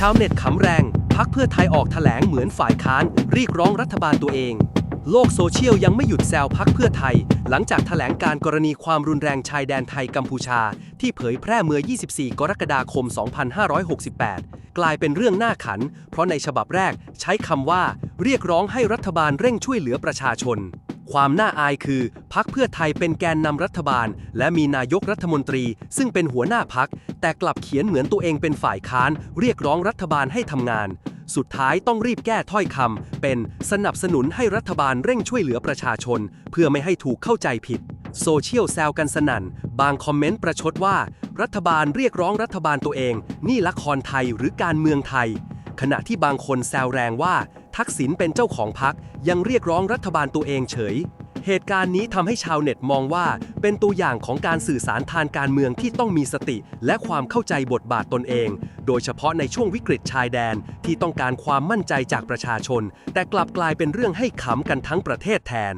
ชาวเน็ตขำแรง พักเพื่อไทยออกแถลงเหมือนฝ่ายค้านเรียกร้องรัฐบาลตัวเอง โลกโซเชียลยังไม่หยุดแซวพักเพื่อไทย หลังจากแถลงการกรณีความรุนแรงชายแดนไทยกัมพูชา ที่เผยแพร่เมื่อ 24 กรกฎาคม 2568 กลายเป็นเรื่องน่าขัน เพราะในฉบับแรกใช้คำว่า เรียกร้องให้รัฐบาลเร่งช่วยเหลือประชาชน ความน่าอายคือพักเพื่อไทยเป็นแกนนำรัฐบาล และมีนายกรัฐมนตรี ซึ่งเป็นหัวหน้าพัก แต่กลับเขียนเหมือนตัวเองเป็นฝ่ายค้าน เรียกร้องรัฐบาลให้ทำงาน สุดท้ายต้องรีบแก้ถ้อยคำเป็นสนับสนุนให้รัฐบาลเร่งช่วยเหลือประชาชน เพื่อไม่ให้ถูกเข้าใจผิดโซเชียลแซวกันสนั่น บางคอมเมนต์ประชดว่า รัฐบาลเรียกร้องรัฐบาลตัวเอง นี่ละครไทยหรือการเมืองไทย ขณะที่บางคนแซวแรงว่า ทักษิณเป็นเจ้าของพักยังเรียกร้องรัฐบาลตัวเองเฉย เหตุการณ์นี้ทำให้ชาวเน็ตมองว่า เป็นตัวอย่างของการสื่อสารทางการเมืองที่ต้องมีสติ และความเข้าใจบทบาทตนเอง โดยเฉพาะในช่วงวิกฤตชายแดนที่ต้องการความมั่นใจจากประชาชน แต่กลับกลายเป็นเรื่องให้ขำกันทั้งประเทศแทน